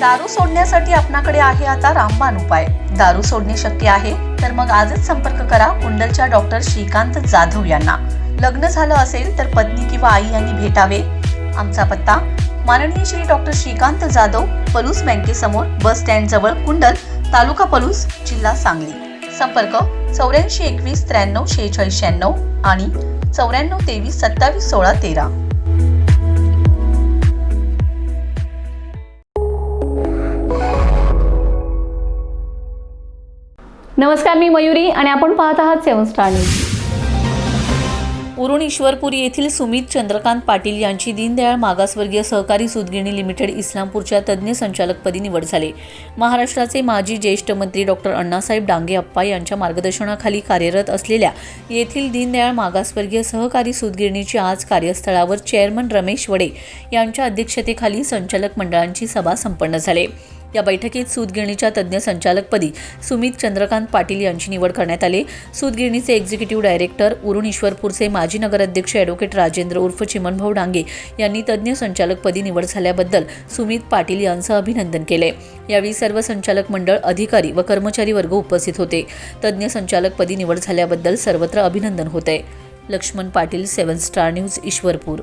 दारू सोडण्यासाठी आपणाकडे आहे आता रामबाण उपाय. दारू सोडणे शक्य आहे? तर मग आजच संपर्क करा कुंडलच्या डॉक्टर श्रीकांत जाधव यांना. लग्न झालं असेल तर पत्नी किंवा आई यांनी भेटावे. आमचा पत्ता माननीय श्री डॉक्टर श्रीकांत जाधव पलूस बँकेसमोर बस स्टँड जवळ कुंडल तालुका पलूस जिल्हा सांगली. संपर्क चौऱ्याऐंशी एकवीस त्र्याण्णव शेहेचाळीस शहाण्णव आणि चौऱ्याण्णव तेवीस सत्तावीस सोळा तेरा. नमस्कार मी मयुरी आणि आपण पाहत आहात seven star news. Urun Ishwarpuri येथील सुमित चंद्रकांत पाटील यांची दीनदयाळ मागासवर्गीय सहकारी सूतगिरणी लिमिटेड इस्लामपूरच्या तज्ज्ञ संचालकपदी निवड झाली. महाराष्ट्राचे माजी ज्येष्ठ मंत्री डॉक्टर अण्णासाहेब डांगे अप्पा यांच्या मार्गदर्शनाखाली कार्यरत असलेल्या येथील दीनदयाळ मागासवर्गीय सहकारी सुदगिरणीची आज कार्यस्थळावर चेअरमन रमेश वडे यांच्या अध्यक्षतेखाली संचालक मंडळांची सभा संपन्न झाली. या बैठकीत सूतगिरणीच्या तज्ज्ञ संचालकपदी सुमित चंद्रकांत पाटील यांची निवड करण्यात आली. सूतगिरणीचे एक्झिक्युटिव्ह डायरेक्टर उरुण ईश्वरपूरचे माजी नगराध्यक्ष ॲडव्होकेट राजेंद्र उर्फ चिमनभाऊ डांगे यांनी तज्ज्ञ संचालकपदी निवड झाल्याबद्दल सुमित पाटील यांचं अभिनंदन केले. यावेळी सर्व संचालक मंडळ अधिकारी व कर्मचारी वर्ग उपस्थित होते. तज्ज्ञ संचालकपदी निवड झाल्याबद्दल सर्वत्र अभिनंदन होते. Laxman Patil seven star news Ishwarpur.